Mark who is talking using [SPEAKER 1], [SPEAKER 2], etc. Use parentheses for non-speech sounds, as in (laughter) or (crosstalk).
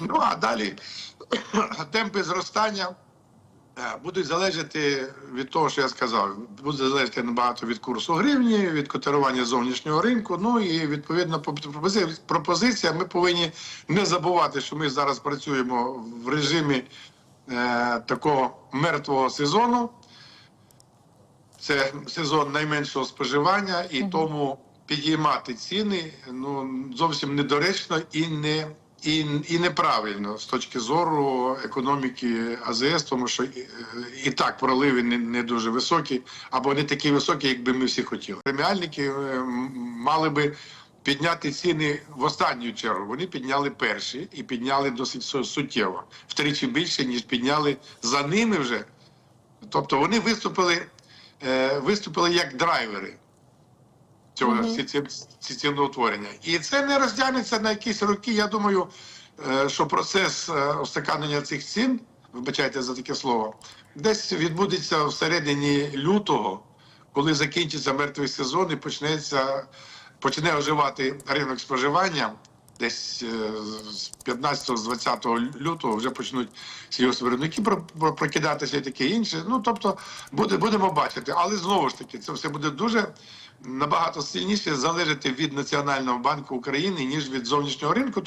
[SPEAKER 1] Ну а далі (coughs) темпи зростання е, будуть залежати від того, що я сказав. Буде залежати набагато від курсу гривні, від котирування зовнішнього ринку. Ну і відповідно по пропозиція. Ми повинні не забувати, що ми зараз працюємо в режимі е, такого мертвого сезону. Це сезон найменшого споживання, і тому підіймати ціни ну зовсім недоречно і не і, і неправильно з точки зору економіки АЗС, тому що і, і так проливи не, не дуже високі, або не такі високі, як би ми всі хотіли. Преміальники е, мали би підняти ціни в останню чергу. Вони підняли перші і підняли досить су- суттєво, втричі більше ніж підняли за ними вже. Тобто вони виступили, е, виступили як драйвери цього
[SPEAKER 2] Мгм.
[SPEAKER 1] ці, ці, ці ціноутворення. І це не розтягнеться на якісь роки. Я думаю, е, що процес остаканення цих цін, вибачайте за таке слово, десь відбудеться всередині лютого, коли закінчиться мертвий сезон і почнеться, почне оживати ринок споживання. Десь е, з 15 з 20 лютого вже почнуть сільгоспвиробники про- про- прокидатися і таке інше. Ну тобто буде, будемо бачити. Але знову ж таки, це все буде дуже набагато сильніше залежати від Національного банку України ніж від зовнішнього ринку.